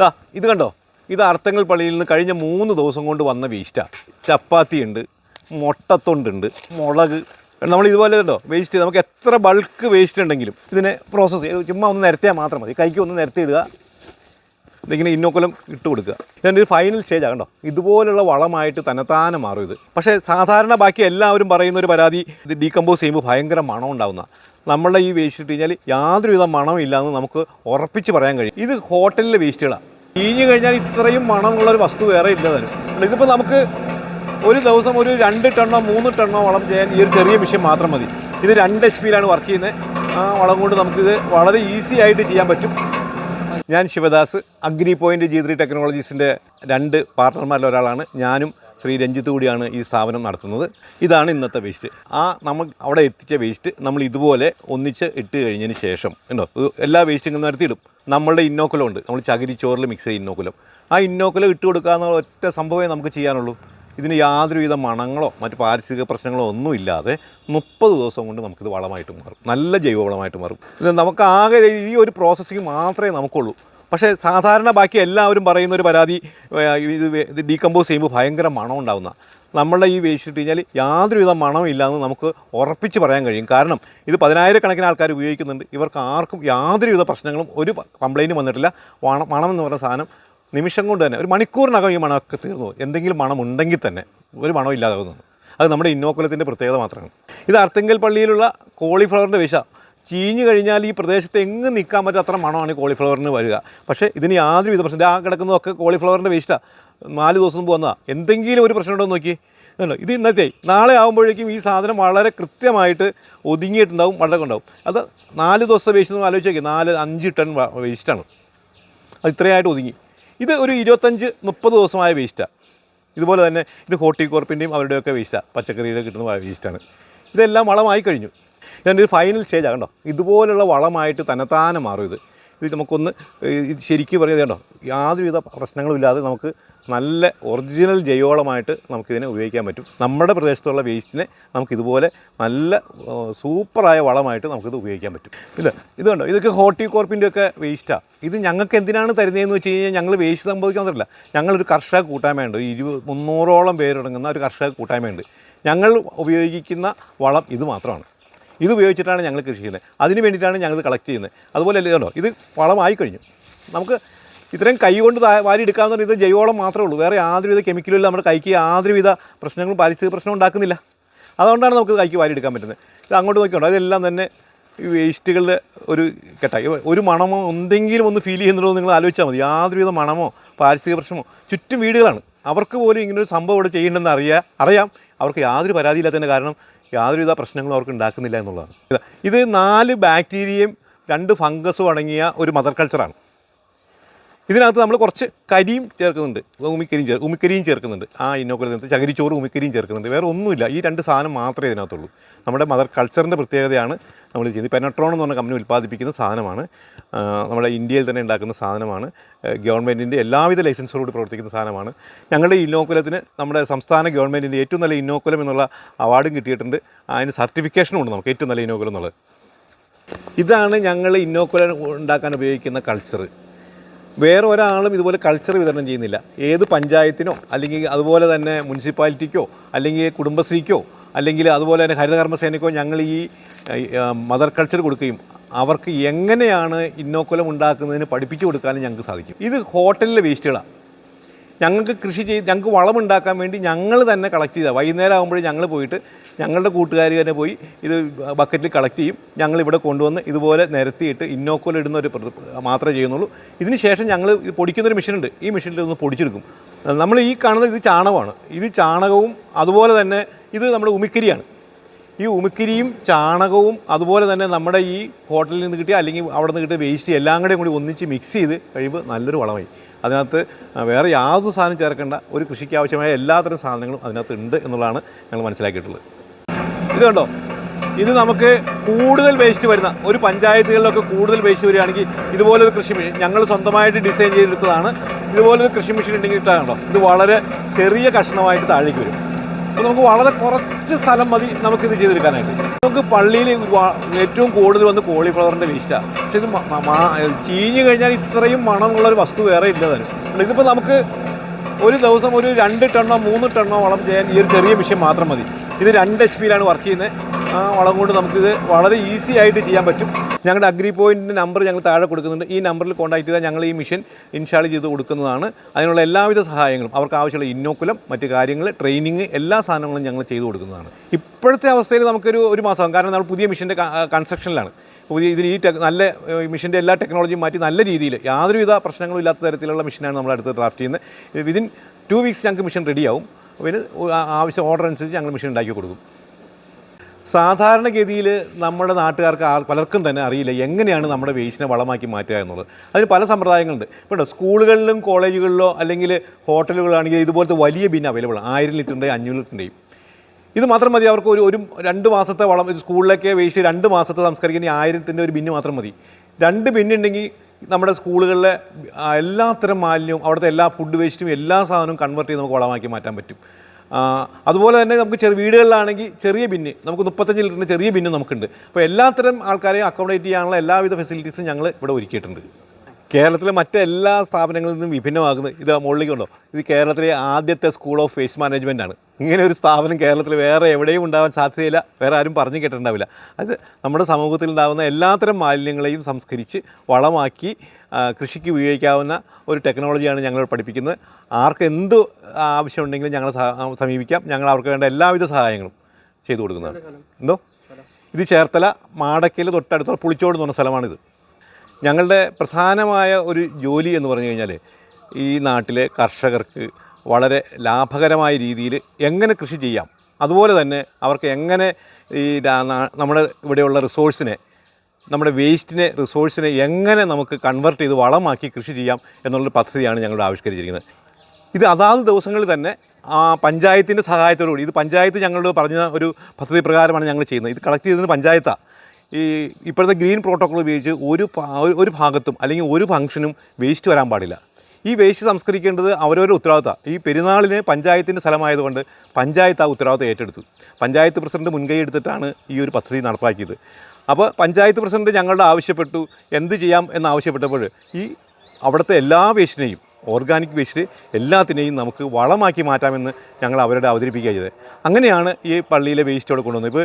ദാ ഇത് കണ്ടോ? ഇത് അർത്തങ്ങൾ പള്ളിയിൽ നിന്ന് കഴിഞ്ഞ മൂന്ന് ദിവസം കൊണ്ട് വന്ന വേസ്റ്റാ ചപ്പാത്തി ഉണ്ട് മുട്ടത്തൊണ്ടുണ്ട് മുളക്. നമ്മൾ ഇതുപോലെ ഉണ്ടോ വേസ്റ്റ് നമുക്ക് എത്ര ബൾക്ക് വേസ്റ്റ് ഉണ്ടെങ്കിലും ഇതിനെ പ്രോസസ്സ് ചെയ്ത്. ചുമ്മാ ഒന്ന് നിരത്തിയാൽ മാത്രം മതി. കൈക്ക് ഒന്ന് നിരത്തിയിടുക ഇതിങ്ങനെ ഇന്നോക്കുലം ഇട്ട് കൊടുക്കുക. ഇതിന്റെ ഒരു ഫൈനൽ സ്റ്റേജ് കണ്ടോ? ഇതുപോലുള്ള വളമായിട്ട് തന്നെത്താനെ മാറും ഇത്. പക്ഷേ സാധാരണ ബാക്കി എല്ലാവരും പറയുന്ന ഒരു പരാതി ഇത് ഡീകമ്പോസ് ചെയ്യുമ്പോൾ ഭയങ്കര മണം ഉണ്ടാവുന്ന. നമ്മളുടെ ഈ വേസ്റ്റ് ഇട്ട് കഴിഞ്ഞാൽ യാതൊരുവിധ മണം ഇല്ലാന്ന് നമുക്ക് ഉറപ്പിച്ച് പറയാൻ കഴിയും. ഇത് ഹോട്ടലിലെ വേസ്റ്റുകളാണ് ചീഞ്ഞു കഴിഞ്ഞാൽ ഇത്രയും മണമുള്ള ഒരു വസ്തു വേറെ ഇല്ല ഇതിപ്പോൾ നമുക്ക് ഒരു ദിവസം ഒരു രണ്ട് ടണ്ണോ മൂന്ന് ടണ്ണോ വളം ചെയ്യാൻ ഈ ഒരു ചെറിയ മെഷീൻ മാത്രം മതി. ഇത് രണ്ട് എച്ച് പിയിലാണ് വർക്ക് ചെയ്യുന്നത്. ആ വളം കൊണ്ട് നമുക്കിത് വളരെ ഈസി ആയിട്ട് ചെയ്യാൻ പറ്റും. ഞാൻ Shivadas agri point G three ടെക്നോളജീസിന്റെ രണ്ട് പാർട്ട്ണർമാരിൽ ഒരാളാണ്. ഞാനും ശ്രീ രഞ്ജിത്ത് കൂടിയാണ് ഈ സ്ഥാപനം നടത്തുന്നത്. ഇതാണ് ഇന്നത്തെ വേസ്റ്റ് ആ നമ്മൾ അവിടെ എത്തിച്ച വേസ്റ്റ് നമ്മൾ ഇതുപോലെ ഒന്നിച്ച് ഇട്ട് കഴിഞ്ഞതിന് ശേഷം ഉണ്ടോ എല്ലാ വേസ്റ്റും നിരത്തിയിടും. നമ്മളുടെ ഇന്നോക്കുലം ഉണ്ട്. നമ്മൾ ചകിരിച്ചോറിൽ മിക്സ് ചെയ്യുന്ന ഇന്നോക്കുലം. ആ ഇന്നോക്കുലം ഇട്ട് കൊടുക്കുക ഒറ്റ സംഭവമേ നമുക്ക് ചെയ്യാനുള്ളൂ. ഇതിന് യാതൊരുവിധ മണങ്ങളോ മറ്റ് പാരിസ്ഥിതിക പ്രശ്നങ്ങളോ ഒന്നും ഇല്ലാതെ മുപ്പത് ദിവസം കൊണ്ട് നമുക്കിത് വളമായിട്ട് മാറും. നല്ല ജൈവവളമായിട്ട് മാറും. ഇത് നമുക്ക് ആകെ ഈ ഒരു പ്രോസസ്സിങ് മാത്രമേ നമുക്കുള്ളൂ. പക്ഷേ സാധാരണ ബാക്കി എല്ലാവരും പറയുന്ന ഒരു പരാതി ഇത് ഇത് ഡീകമ്പോസ് ചെയ്യുമ്പോൾ ഭയങ്കര മണം ഉണ്ടാവുന്ന. നമ്മളുടെ ഈ വേസ്റ്റ് ഇട്ട് കഴിഞ്ഞാൽ യാതൊരുവിധ മണം ഇല്ലാന്ന് നമുക്ക് ഉറപ്പിച്ച് പറയാൻ കഴിയും. കാരണം ഇത് പതിനായിരക്കണക്കിന് ആൾക്കാർ ഉപയോഗിക്കുന്നുണ്ട്. ഇവർക്ക് ആർക്കും യാതൊരുവിധ പ്രശ്നങ്ങളും ഒരു കംപ്ലൈന്റും വന്നിട്ടില്ല. മണം എന്ന് പറഞ്ഞ സാധനം നിമിഷം കൊണ്ട് തന്നെ ഒരു മണിക്കൂറിനകം ഈ മണമൊക്കെ തീർന്നു എന്തെങ്കിലും മണം ഉണ്ടെങ്കിൽ തന്നെ ഒരു മണം ഇല്ലാതാകുന്നു. അത് നമ്മുടെ ഇന്നോക്കുലത്തിന്റെ പ്രത്യേകത മാത്രമാണ്. ഇത് അർത്തിങ്കൽ പള്ളിയിലുള്ള കോളിഫ്ലവറിന്റെ വിഷ. ചീഞ്ഞു കഴിഞ്ഞാൽ ഈ പ്രദേശത്ത് എങ്ങും നിൽക്കാൻ പറ്റാത്ത മണമാണ് കോളിഫ്ലവറിന് വരിക. പക്ഷേ ഇതിന് യാതൊരു വിധ പ്രശ്നം ആ കിടക്കുന്നതൊക്കെ കോളിഫ്ലവറിന്റെ വേസ്റ്റാണ് നാല് ദിവസം മുമ്പ് വന്നതാണ് എന്തെങ്കിലും ഒരു പ്രശ്നം ഉണ്ടോ എന്ന് നോക്കി അല്ലോ ഇത് ഇന്നത്തെ നാളെ ആകുമ്പോഴേക്കും ഈ സാധനം വളരെ കൃത്യമായിട്ട് ഒതുങ്ങിയിട്ടുണ്ടാവും വളരെ ഉണ്ടാവും അത് നാല് ദിവസത്തെ വേസ്റ്റ് ഒന്ന് ആലോചിച്ച് നോക്കി നാല് അഞ്ച് ടൺ വേസ്റ്റാണ്. അത് ഇത്രയായിട്ട് ഒതുങ്ങി. ഇത് ഒരു ഇരുപത്തഞ്ച് മുപ്പത് ദിവസമായ വേസ്റ്റാണ് ഇതുപോലെ തന്നെ ഇത് ഹോർട്ടികോർപ്പിന്റെയും അവരുടെയൊക്കെ വേസ്റ്റാണ് പച്ചക്കറിയുടെ കിട്ടുന്ന വേസ്റ്റാണ്. ഇതെല്ലാം വളമായി കഴിഞ്ഞു. ഇതിന്റെ ഒരു ഫൈനൽ സ്റ്റേജ് കണ്ടോ? ഇതുപോലുള്ള വളമായിട്ട് തന്നെത്താനെ മാറും ഇത്. ഇത് നമുക്കൊന്ന് ഇത് ശരിക്കും പറയുന്നത് കണ്ടോ? യാതൊരുവിധ പ്രശ്നങ്ങളും ഇല്ലാതെ നമുക്ക് നല്ല ഒറിജിനൽ ജൈവവളമായിട്ട് നമുക്കിതിനെ ഉപയോഗിക്കാൻ പറ്റും. നമ്മുടെ പ്രദേശത്തുള്ള വേസ്റ്റിനെ നമുക്കിതുപോലെ നല്ല സൂപ്പറായ വളമായിട്ട് നമുക്കിത് ഉപയോഗിക്കാൻ പറ്റും. ഇല്ല ഇത് കണ്ടോ? ഇതൊക്കെ ഹോർട്ടികോർപ്പിന്റെ ഒക്കെ വേസ്റ്റാണ് ഇത് ഞങ്ങൾക്ക് എന്തിനാണ് തരുന്നതെന്ന് വെച്ച് കഴിഞ്ഞാൽ ഞങ്ങൾ വേസ്റ്റ് സംഭവിക്കാൻ തരില്ല ഞങ്ങളൊരു കർഷക കൂട്ടായ്മയുണ്ട്. ഇരുപത് മുന്നൂറോളം പേരടങ്ങുന്ന ഒരു കർഷക കൂട്ടായ്മയുണ്ട്. ഞങ്ങൾ ഉപയോഗിക്കുന്ന വളം ഇത് മാത്രമാണ്. ഇത് ഉപയോഗിച്ചിട്ടാണ് ഞങ്ങൾ കൃഷി ചെയ്യുന്നത്. അതിന് വേണ്ടിയിട്ടാണ് ഞങ്ങൾ കളക്ട് ചെയ്യുന്നത്. അതുപോലെ അല്ലേ ഇത് വളമായി കഴിഞ്ഞു. നമുക്ക് ഇത്രയും കൈ കൊണ്ട് വാരി എടുക്കാമെന്ന് പറഞ്ഞാൽ ഇത് ജൈവവളം മാത്രമേ ഉള്ളൂ. വേറെ യാതൊരുവിധ കെമിക്കലും ഇല്ല. നമ്മുടെ കൈക്ക് യാതൊരുവിധ പ്രശ്നങ്ങളും പാരിസ്ഥിതിക പ്രശ്നവും ഉണ്ടാക്കുന്നില്ല. അതുകൊണ്ടാണ് നമുക്ക് കൈക്ക് വാരി എടുക്കാൻ പറ്റുന്നത്. ഇത് അങ്ങോട്ട് നോക്കിയോണ്ടോ അതെല്ലാം തന്നെ ഈ വേസ്റ്റുകളുടെ ഒരു കെട്ടായി ഒരു മണമോ എന്തെങ്കിലും ഒന്ന് ഫീൽ ചെയ്യുന്നുണ്ടോ നിങ്ങൾ ആലോചിച്ചാൽ മതി. യാതൊരുവിധ മണമോ പാരിസ്ഥിതിക പ്രശ്നമോ. ചുറ്റും വീടുകളാണ്. അവർക്ക് പോലും ഇങ്ങനൊരു സംഭവം ഇവിടെ ചെയ്യേണ്ടെന്ന് അറിയാം അറിയാം. അവർക്ക് യാതൊരു പരാതിയില്ലാത്തതിന്റെ കാരണം യാതൊരുവിധ പ്രശ്നങ്ങളും അവർക്ക് ഉണ്ടാക്കുന്നില്ല എന്നുള്ളതാണ്. ഇത് നാല് ബാക്ടീരിയയും രണ്ട് ഫംഗസും അടങ്ങിയ ഒരു മദർ കൾച്ചറാണ് ഇതിനകത്ത് നമ്മൾ കുറച്ച് കരിയും ചേർക്കുന്നുണ്ട്. ഉമിക്കരിയും ചേർ ഉമിക്കരിയും ചേർക്കുന്നുണ്ട്. ആ ഇന്നോക്കുലത്തിനകത്ത് ചകിരിച്ചോറ് ഉമിക്കരിയും ചേർക്കുന്നുണ്ട്. വേറെ ഒന്നുമില്ല. ഈ രണ്ട് സാധനം മാത്രമേ ഇതിനകത്തുള്ളൂ. നമ്മുടെ മദർ കൾച്ചറിന്റെ പ്രത്യേകതയാണ് നമ്മൾ ചെയ്യുന്നത്. പെനട്രോൺ എന്ന് പറഞ്ഞ കമ്പനി ഉൽപ്പാദിപ്പിക്കുന്ന സാധനമാണ്. നമ്മുടെ ഇന്ത്യയിൽ തന്നെ ഉണ്ടാക്കുന്ന സാധനമാണ്. ഗവൺമെന്റിന്റെ എല്ലാവിധ ലൈസൻസോടുകൂടി പ്രവർത്തിക്കുന്ന സാധനമാണ്. ഞങ്ങളുടെ ഇന്നോക്കുലത്തിന് നമ്മുടെ സംസ്ഥാന ഗവൺമെന്റിന്റെ ഏറ്റവും നല്ല ഇന്നോക്കുലം എന്നുള്ള അവാർഡും കിട്ടിയിട്ടുണ്ട്. അതിന് സർട്ടിഫിക്കേഷനും ഉണ്ട് നമുക്ക് ഏറ്റവും നല്ല ഇന്നോക്കുലം എന്നുള്ളത്. ഇതാണ് ഞങ്ങൾ ഇന്നോക്കുലം ഉണ്ടാക്കാൻ ഉപയോഗിക്കുന്ന കൾച്ചർ വേറെ ഒരാളും ഇതുപോലെ കൾച്ചർ വിതരണം ചെയ്യുന്നില്ല. ഏത് പഞ്ചായത്തിനോ അല്ലെങ്കിൽ അതുപോലെ തന്നെ മുനിസിപ്പാലിറ്റിക്കോ അല്ലെങ്കിൽ കുടുംബശ്രീക്കോ അല്ലെങ്കിൽ അതുപോലെ തന്നെ ഹരിതകർമ്മസേനയ്ക്കോ ഞങ്ങൾ ഈ മദർ കൾച്ചർ കൊടുക്കുകയും അവർക്ക് എങ്ങനെയാണ് ഇന്നോക്കുലം ഉണ്ടാക്കുന്നതിന് പഠിപ്പിച്ചു കൊടുക്കാനും ഞങ്ങൾക്ക് സാധിക്കും. ഇത് ഹോട്ടലിലെ വേസ്റ്റുകളാണ് ഞങ്ങൾക്ക് കൃഷി ചെയ്ത് ഞങ്ങൾക്ക് വളമുണ്ടാക്കാൻ വേണ്ടി ഞങ്ങൾ തന്നെ കളക്ട് ചെയ്താൽ വൈകുന്നേരം ആകുമ്പോഴേ ഞങ്ങൾ പോയിട്ട് ഞങ്ങളുടെ കൂട്ടുകാർ തന്നെ പോയി ഇത് ബക്കറ്റിൽ കളക്ട് ചെയ്യും. ഞങ്ങൾ ഇവിടെ കൊണ്ടുവന്ന് ഇതുപോലെ നിരത്തിയിട്ട് ഇന്നോക്കോൽ ഇടുന്ന ഒരു മാത്രമേ ചെയ്യുന്നുള്ളൂ. ഇതിന് ശേഷം ഞങ്ങൾ പൊടിക്കുന്നൊരു മെഷീനുണ്ട് ഈ മെഷീനിൽ ഒന്ന് പൊടിച്ചെടുക്കും. നമ്മൾ ഈ കാണുന്നത് ഇത് ചാണകമാണ്. ഇത് ചാണകവും അതുപോലെ തന്നെ ഇത് നമ്മുടെ ഉമിക്കരിയാണ്. ഈ ഉമിക്കിരിയും ചാണകവും അതുപോലെ തന്നെ നമ്മുടെ ഈ ഹോട്ടലിൽ നിന്ന് കിട്ടിയ അല്ലെങ്കിൽ അവിടെ നിന്ന് കിട്ടിയ വേസ്റ്റ് എല്ലാം കൂടെയും കൂടി ഒന്നിച്ച് മിക്സ് ചെയ്ത് കഴിയുമ്പോൾ നല്ലൊരു വളമായി. അതിനകത്ത് വേറെ യാതൊരു സാധനം ചേർക്കേണ്ട ഒരു കൃഷിക്ക് ആവശ്യമായ എല്ലാത്തരം സാധനങ്ങളും അതിനകത്ത് ഉണ്ട് എന്നുള്ളതാണ് ഞങ്ങൾ മനസ്സിലാക്കിയിട്ടുള്ളത്. ഇത് കണ്ടോ? ഇത് നമുക്ക് കൂടുതൽ വേസ്റ്റ് വരുന്ന ഒരു പഞ്ചായത്തുകളിലൊക്കെ കൂടുതൽ വേസ്റ്റ് വരികയാണെങ്കിൽ ഇതുപോലൊരു കൃഷി മെഷീൻ ഞങ്ങൾ സ്വന്തമായിട്ട് ഡിസൈൻ ചെയ്തെടുത്തതാണ്. ഇതുപോലൊരു കൃഷി മെഷീൻ ഉണ്ടെങ്കിൽ കണ്ടോ? ഇത് വളരെ ചെറിയ കഷ്ണമായിട്ട് താഴേക്ക് വരും. അപ്പോൾ നമുക്ക് വളരെ കുറച്ച് സ്ഥലം മതി നമുക്കിത് ചെയ്തെടുക്കാനായിട്ട്. നമുക്ക് പള്ളിയിൽ ഏറ്റവും കൂടുതൽ വന്ന് കോളിഫ്ലവറിന്റെ വേസ്റ്റാണ് പക്ഷെ ഇത് ചീഞ്ഞ് കഴിഞ്ഞാൽ ഇത്രയും മണമുള്ള ഒരു വസ്തു വേറെ ഇല്ല താനും ഇതിപ്പോൾ നമുക്ക് ഒരു ദിവസം ഒരു രണ്ട് ടണ്ണോ മൂന്ന് ടണ്ണോ വളം ചെയ്യാൻ ഈ ഒരു ചെറിയ മിഷ്യൻ മാത്രം മതി. ഇത് രണ്ട് എച്ച് പിയിലാണ് വർക്ക് ചെയ്യുന്നത്. ആ വളം കൊണ്ട് നമുക്കിത് വളരെ ഈസി ആയിട്ട് ചെയ്യാൻ പറ്റും. ഞങ്ങളുടെ അഗ്രി പോയിന്റിന്റെ നമ്പർ ഞങ്ങൾ താഴെ കൊടുക്കുന്നുണ്ട്. ഈ നമ്പറിൽ കോൺടാക്ട് ചെയ്താൽ ഞങ്ങൾ ഈ മിഷൻ ഇൻസ്റ്റാൾ ചെയ്ത് കൊടുക്കുന്നതാണ്. അതിനുള്ള എല്ലാവിധ സഹായങ്ങളും അവർക്ക് ആവശ്യമുള്ള ഇന്നോക്കുലം മറ്റു കാര്യങ്ങൾ ട്രെയിനിങ് എല്ലാ സാധനങ്ങളും ഞങ്ങൾ ചെയ്തു കൊടുക്കുന്നതാണ്. ഇപ്പോഴത്തെ അവസ്ഥയിൽ നമുക്കൊരു ഒരു മാസം കാരണം നമ്മൾ പുതിയ മിഷന്റെ കൺസ്ട്രക്ഷനിലാണ് പുതിയ ഇതിൽ ഈ ടെക് നല്ല മിഷന്റെ എല്ലാ ടെക്നോളജിയും മാറ്റി നല്ല രീതിയിൽ യാതൊരുവിധ പ്രശ്നങ്ങളും ഇല്ലാത്ത തരത്തിലുള്ള മിഷനാണ് നമ്മൾ അടുത്ത് ഡ്രാഫ്റ്റ് ചെയ്യുന്നത്. വിതിൻ ടു വീക്സ് ഞങ്ങൾക്ക് മിഷൻ റെഡിയാവും പിന്നെ ആവശ്യം ഓർഡർ അനുസരിച്ച് ഞങ്ങൾ മിഷൻ ഉണ്ടാക്കി കൊടുക്കും. സാധാരണഗതിയിൽ നമ്മുടെ നാട്ടുകാർക്ക് പലർക്കും തന്നെ അറിയില്ല എങ്ങനെയാണ് നമ്മുടെ വേസ്റ്റിനെ വളമാക്കി മാറ്റുക എന്നുള്ളത്. അതിന് പല സമ്പ്രദായങ്ങളുണ്ട്. ഇപ്പോൾ സ്കൂളുകളിലും കോളേജുകളിലോ അല്ലെങ്കിൽ ഹോട്ടലുകളാണെങ്കിൽ ഇതുപോലത്തെ വലിയ ബിൻ അവൈലബിൾ ആയിരം ലിറ്ററിന്റെയും അഞ്ഞൂറ് ലിറ്ററിന്റെയും ഇത് മാത്രം മതി. അവർക്ക് ഒരു ഒരു രണ്ട് മാസത്തെ വളം സ്കൂളിലേക്ക് വേസ്റ്റ് രണ്ട് മാസത്തെ സംസ്കരിക്കുന്ന ആയിരത്തിന്റെ ഒരു ബിന്ന് മാത്രം മതി. രണ്ട് ബിന്നുണ്ടെങ്കിൽ നമ്മുടെ സ്കൂളുകളിലെ എല്ലാത്തരം മാലിന്യവും അവിടുത്തെ എല്ലാ ഫുഡ് വേസ്റ്റും എല്ലാ സാധനവും കൺവെർട്ട് ചെയ്ത് നമുക്ക് വളമാക്കി മാറ്റാൻ പറ്റും. അതുപോലെ തന്നെ നമുക്ക് ചെറിയ വീടുകളിലാണെങ്കിൽ ചെറിയ ബിന്ന് നമുക്ക് മുപ്പത്തഞ്ച് ലിറ്ററിന്റെ ചെറിയ ബിന്ന് നമുക്കുണ്ട്. അപ്പോൾ എല്ലാത്തരം ആൾക്കാരെയും അക്കോമഡേറ്റ് ചെയ്യാനുള്ള എല്ലാവിധ ഫെസിലിറ്റീസും ഞങ്ങൾ ഇവിടെ ഒരുക്കിയിട്ടുണ്ട്. കേരളത്തിലെ മറ്റെല്ലാ സ്ഥാപനങ്ങളിൽ നിന്നും വിഭിന്നമാകുന്നത് ഇത് മുകളിലേക്ക് ഉണ്ടോ ഇത് കേരളത്തിലെ ആദ്യത്തെ സ്കൂൾ ഓഫ് വേസ്റ്റ് മാനേജ്മെന്റ് ആണ്. ഇങ്ങനെ ഒരു സ്ഥാപനം കേരളത്തിൽ വേറെ എവിടെയും ഉണ്ടാവാൻ സാധ്യതയില്ല. വേറെ ആരും പറഞ്ഞു കേട്ടിട്ടുണ്ടാവില്ല. അത് നമ്മുടെ സമൂഹത്തിൽ ഉണ്ടാകുന്ന എല്ലാത്തരം മാലിന്യങ്ങളെയും സംസ്കരിച്ച് വളമാക്കി കൃഷിക്ക് ഉപയോഗിക്കാവുന്ന ഒരു ടെക്നോളജിയാണ് ഞങ്ങൾ പഠിപ്പിക്കുന്നത്. ആർക്ക് എന്ത് ആവശ്യമുണ്ടെങ്കിലും ഞങ്ങളെ സമീപിക്കാം. ഞങ്ങൾ അവർക്ക് വേണ്ട എല്ലാവിധ സഹായങ്ങളും ചെയ്തു കൊടുക്കുന്നതാണ്. എന്തോ? ഇത് ചേർത്തല മാടക്കയിൽ തൊട്ടടുത്തുള്ള പുളിച്ചോട് എന്ന് പറഞ്ഞ സ്ഥലമാണിത്. ഞങ്ങളുടെ പ്രധാനമായ ഒരു ജോലി എന്ന് പറഞ്ഞു കഴിഞ്ഞാൽ ഈ നാട്ടിലെ കർഷകർക്ക് വളരെ ലാഭകരമായ രീതിയിൽ എങ്ങനെ കൃഷി ചെയ്യാം. അതുപോലെ തന്നെ അവർക്ക് എങ്ങനെ ഈ നമ്മുടെ ഇവിടെയുള്ള റിസോഴ്സിനെ നമ്മുടെ വേസ്റ്റിനെ റിസോഴ്സിനെ എങ്ങനെ നമുക്ക് കൺവെർട്ട് ചെയ്ത് വളമാക്കി കൃഷി ചെയ്യാം എന്നുള്ളൊരു പദ്ധതിയാണ് ഞങ്ങൾ ആവിഷ്കരിച്ചിരിക്കുന്നത്. ഇത് അതാത് ദിവസങ്ങളിൽ തന്നെ ആ പഞ്ചായത്തിന്റെ സഹായത്തോടുകൂടി ഇത് പഞ്ചായത്ത് ഞങ്ങളോട് പറഞ്ഞ ഒരു പദ്ധതി പ്രകാരമാണ് ഞങ്ങൾ ചെയ്യുന്നത്. ഇത് കളക്ട് ചെയ്തത് പഞ്ചായത്താണ് ഈ ഇപ്പോഴത്തെ ഗ്രീൻ പ്രോട്ടോക്കോൾ ഉപയോഗിച്ച് ഒരു ഒരു- ഭാഗത്തും അല്ലെങ്കിൽ ഒരു ഫംഗ്ഷനും വേസ്റ്റ് വരാൻ പാടില്ല. ഈ വേസ്റ്റ് സംസ്കരിക്കേണ്ടത് അവരവരുടെ ഉത്തരവാദിത്തമാണ് ഈ പെരുന്നാളിന് പഞ്ചായത്തിന്റെ സ്ഥലമായതുകൊണ്ട് പഞ്ചായത്ത് ആ ഉത്തരവാദിത്തം ഏറ്റെടുത്തു. പഞ്ചായത്ത് പ്രസിഡന്റ് മുൻകൈ എടുത്തിട്ടാണ് ഈ ഒരു പദ്ധതി നടപ്പാക്കിയത്. അപ്പോൾ പഞ്ചായത്ത് പ്രസിഡന്റ് ഞങ്ങളുടെ ആവശ്യപ്പെട്ടു എന്ത് ചെയ്യാം എന്ന് ആവശ്യപ്പെട്ടപ്പോൾ ഈ അവിടുത്തെ എല്ലാ വേസ്റ്റിനെയും ഓർഗാനിക് വേസ്റ്റ് എല്ലാത്തിനെയും നമുക്ക് വളമാക്കി മാറ്റാമെന്ന് ഞങ്ങൾ അവരുടെ അവതരിപ്പിക്കുക ചെയ്തത്. അങ്ങനെയാണ് ഈ പള്ളിയിലെ വേസ്റ്റ് അവിടെ കൊണ്ടുവന്നത്. ഇപ്പോൾ